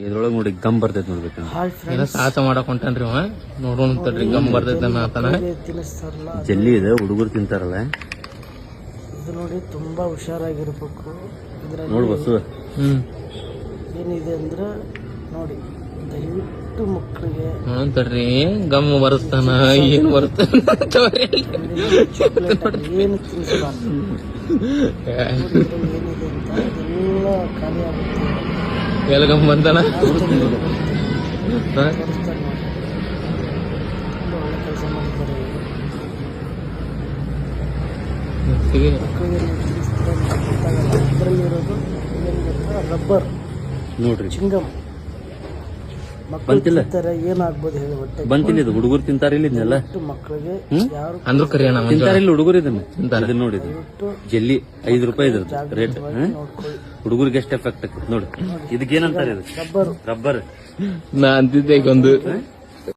ಇದ್ರೊಳಗೆ ನೋಡಿ ಗಮ್ ಬರ್ತೈತೆ ನೋಡ್ಬೇಕು ಫ್ರೆಂಡ್ಸ್ ಸಾಹಸ ಮಾಡಕ್ ಹೊಂಟಾನ್ರಿ ಅವ? ನೋಡೋಣ ತಡ್ರಿ ಗಮ್ ಬರ್ತೈತೆ ಆತನ ತಿನ್ನಿಸ್ತಾರಲ್ಲ ಜಲ್ಲಿ ಇದೆ ಹುಡುಗರು ತಿಂತಾರಲ್ಲ. ಇದು ನೋಡಿ ತುಂಬಾ ಹುಷಾರಾಗಿರ್ಬೇಕು. ನೋಡ್ಬೋದು ನೋಡ್ ಬಸ್ಸು ಹ್ಮ್. ಏನಿದೆ ಅಂದ್ರೆ ನೋಡಿ ದಯವಿಟ್ಟು ಮಕ್ಕಳಿಗೆ ನೋಡೋಣ ತಡ್ರಿ ಗಮ್ ಬರಸ್ತಾನ ಏನ್ ಬರ್ತಾನ ಏನು ತಿನ್ನಿಸ್ಬಾರ್ದು ಏನಿದೆ ಅಂತ ಅದೆಲ್ಲ ಖಾಲಿ ಆಗುತ್ತೆ ಎಲ್ಲ ಬಂತಣ್ಣ ರಬ್ಬರ್ ನೋಡ್ರಿ. ಚಿಂಗಮ್. ಬಂತಿಲ್ಲ? ತಿಂತಾರೆ ಏನಾಗ್ಬೋದು ಹೇಳಿ ಹೊಟ್ಟೆ ಬಂತಿಲ್ಲ ಇದು ಹುಡುಗರು ತಿಂತಾರಿಲ್ಲ ಇದನ್ನೆಲ್ಲ. ಬಿಟ್ಟು ಮಕ್ಕಳಿಗೆ ಯಾರು ಅಂದ್ರು ಕರಿಯೋಣ ಹುಡುಗರು ಇದನ್ನ. ನೋಡಿದ್ರು ಜಲ್ಲಿ ಐದು ರೂಪಾಯಿ ಇದ್ರದ್ದು ರೇಟ್ ನೋಡ್ಕೊಳ್ಳಿ. ಹುಡುಗರಿಗೆ ಎಷ್ಟು ಎಫೆಕ್ಟ್ ಆಕೈತಿ ನೋಡಿ. ಇದಕ್ಕೇನಂತಾರೆ ಇದು? ರಬ್ಬರ್. ರಬ್ಬರ್. ನಾ ಅಂತಿದ್ದೆ ಈಗ ಒಂದು